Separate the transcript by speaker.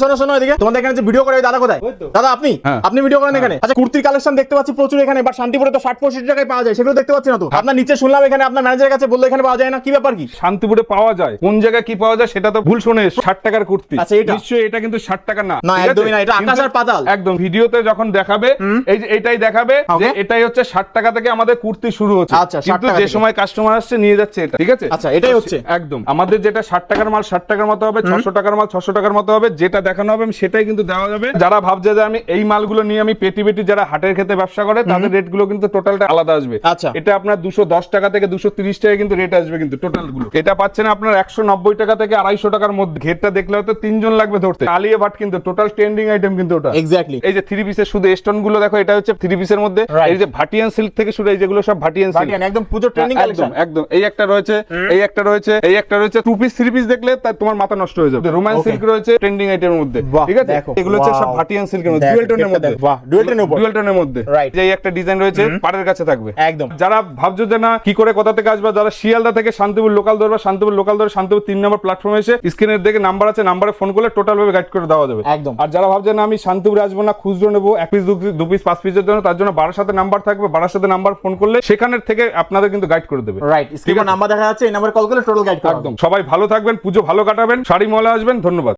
Speaker 1: শোনো শোনো এদিকে। তোমাদের এখানে যে ভিডিও করে দাদা কোথায়? দাদা আপনি?
Speaker 2: হ্যাঁ।
Speaker 1: আপনি ভিডিও করেন এখানে। আচ্ছা কুর্তির কালেকশন দেখতে পাচ্ছি প্রচুর এখানে বাট শান্তিপুরে তো ষাট পঁয়ষট্টি টাকায় পাওয়া যায় সেগুলো দেখতে পাচ্ছি না তো? আপনার নিচে শুনলাম এখানে আপনার ম্যানেজারের কাছে বলল এখানে পাওয়া যায় না কি ব্যাপার কি?
Speaker 2: শান্তিপুরে পাওয়া যায়। কোন জায়গায় কি পাওয়া যায় সেটা তো ভুল শুনে ষাট টাকার কুর্তি।
Speaker 1: আচ্ছা, এটা?
Speaker 2: নিশ্চয়ই এটা কিন্তু ষাট টাকা না
Speaker 1: না, একদমই না, এটা আকাশ আর পাতাল।
Speaker 2: একদম ভিডিওতে যখন দেখাবে এই যে এটাই দেখাবে যে এটাই হচ্ছে ষাট টাকা থেকে আমাদের কুর্তি শুরু হচ্ছে।
Speaker 1: আচ্ছা,
Speaker 2: কিন্তু যে সময় কাস্টমার আসছে নিয়ে যাচ্ছে এটা ঠিক আছে?
Speaker 1: আচ্ছা, এটাই হচ্ছে।
Speaker 2: একদম। আমাদের যেটা ষাট টাকার মাল ষাট টাকার মতো হবে ছশো টাকার মাল ছশো টাকার মতো হবে যেটা দেখানো হবে সেটাই কিন্তু দেওয়া যাবে। যারা ভাবছে যে আমি এই মালগুলো নিয়ে আমি পেটি পেটি যারা হাটের খেতে ব্যবসা করে তাদের রেটগুলো কিন্তু টোটালটা আলাদা আসবে।
Speaker 1: আচ্ছা।
Speaker 2: এটা আপনার দুশো দশ টাকা থেকে দুশো তিরিশ টাকা কিন্তু রেট আসবে কিন্তু টোটালগুলো এটা পাচ্ছেন আপনার একশো নব্বই টাকা থেকে আড়াইশো টাকার মধ্যে। ঘেরটা দেখলে হয়তো তিনজন লাগবে ধরতে। আলিয়ে ভাট কিন্তু টোটাল ট্রেন্ডিং আইটেম কিন্তু ওটা।
Speaker 1: এক্স্যাক্টলি
Speaker 2: এই যে থ্রি পিসের শুধু স্টোনগুলো দেখো এটা হচ্ছে থ্রি পিসের মধ্যে। এই যে ভাটিয়ান সিল্ক থেকে শুরু এই যেগুলো সব ভাটিয়ান সিল্ক
Speaker 1: একদম পুজো ট্রেন্ডিং
Speaker 2: একদম একদম। এই একটা রয়েছে এই একটা রয়েছে এই একটা রয়েছে। টু পিস থ্রি পিস দেখলে তার তোমার মাথা নষ্ট হয়ে যাবে। রোমান সিল্ক রয়েছে ট্রেন্ডিং আইটেমের মধ্যে। ঠিক আছে? এগুলো হচ্ছে সব ভাটিয়ান সিল্কের মধ্যে। ডুয়েল টোনের মধ্যে।
Speaker 1: বাহ, tone এর উপর।
Speaker 2: ডুয়েল টোনের মধ্যে. যে এই একটা ডিজাইন রয়েছে পাড়ের কাছে থাকবে।
Speaker 1: একদম।
Speaker 2: যারা ভাবছ যে না কি করে কোথা থেকে আসবে যারা শিয়ালদা থেকে শান্তিপুর লোকাল ধরবে শান্তিপুর লোকাল ধরে শান্তিপুর তিন নম্বর প্ল্যাটফর্মে এসে স্ক্রিনের দিকে নাম্বার আছে নাম্বারে ফোন করলে টোটাল ভাবে গাইড করে দেওয়া যাবে।
Speaker 1: একদম।
Speaker 2: আর যারা ভাবছে না আমি শান্তিপুরে আসব না খুচরো নেব এক পিস দু পিস পাঁচ পিসের জন্য তার জন্য বারোর সাথে নাম্বার থাকবে বারোর সাথে নাম্বার ফোন করলে সেখানের থেকে আপনাদের কিন্তু গাইড করে দেবে।
Speaker 1: রাইট স্ক্রিনে নাম্বার দেখা যাচ্ছে এই নাম্বারে কল করলে টোটাল গাইড
Speaker 2: একদম। সবাই ভালো থাকবেন পুজো ভালো কাটাবেন শাড়ি মলে আসবেন ধন্যবাদ।